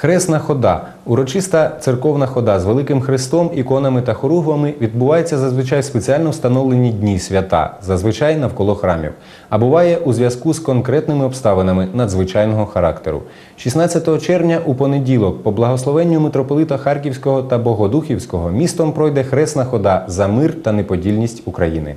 Хресна хода урочиста церковна хода з великим хрестом, іконами та хоругвами відбувається зазвичай спеціально встановлені дні свята, зазвичай навколо храмів, а буває у зв'язку з конкретними обставинами надзвичайного характеру. 16 червня у понеділок, по благословенню митрополита Харківського та Богодухівського, містом пройде хресна хода за мир та неподільність України.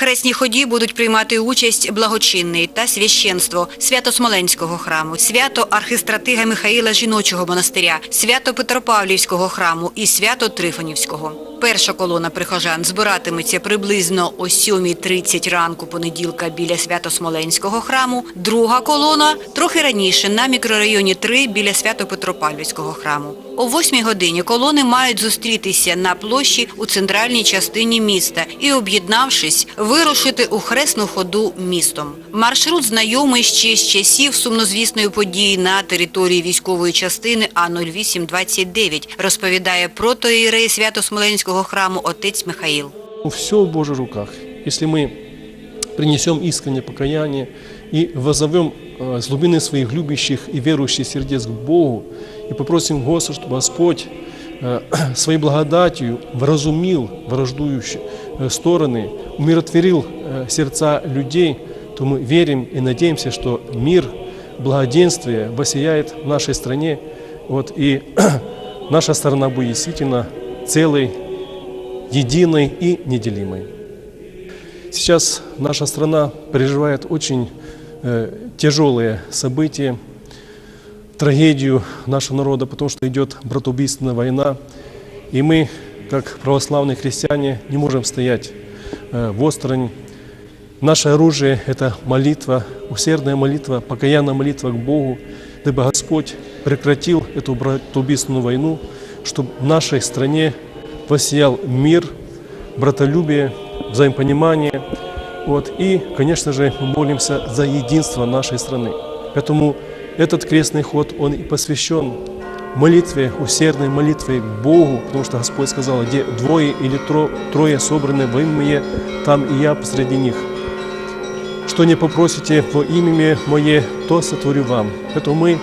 Хресній ході будуть приймати участь благочинний та священство Свято-Смоленського храму, свято архистратига Михаїла Жіночого монастиря, свято Петропавлівського храму і свято Трифонівського. Перша колона прихожан збиратиметься приблизно о 7.30 ранку понеділка біля Свято-Смоленського храму, друга колона трохи раніше на мікрорайоні 3 біля Свято-Петропавлівського храму. О 8 годині колони мають зустрітися на площі у центральній частині міста і, об'єднавшись, вирушити у хресну ходу містом. Маршрут знайомий ще з часів сумнозвісної події на території військової частини А0829, розповідає протоієрей Свято-Смоленського храму отець Михаїл. Все в Божьих руках. Если мы принесем искреннее покаяние и возовем э, с глубины своих любящих и верующих сердец к Богу И попросим Господь своей благодатью вразумил враждующие стороны, умиротворил сердца людей, то мы верим и надеемся, что мир, благоденствие воссияет в нашей стране, вот, и наша страна будет действительно целой, единой и неделимой. Сейчас наша страна переживает очень э, тяжелые события, трагедию нашего народа, потому что идет братоубийственная война. И мы, как православные христиане, не можем стоять э, в осторонь. Наше оружие – это молитва, усердная молитва, покаянная молитва к Богу, дабы Господь прекратил эту братоубийственную войну, чтобы в нашей стране воссиял мир, братолюбие, взаимопонимание. Вот. И, конечно же, мы молимся за единство нашей страны. Поэтому этот крестный ход, он и посвящен молитве, усердной молитве Богу, потому что Господь сказал, где двое или тро- трое собраны во имя там и я посреди них. Что не попросите во имя Мое, то сотворю вам. Поэтому мы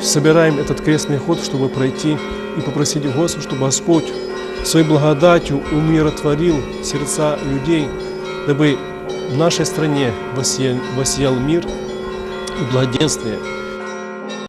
собираем этот крестный ход, чтобы пройти и попросить Господа, чтобы Господь своей благодатью умиротворил сердца людей, дабы в нашей стране воссиял мир и благоденствие.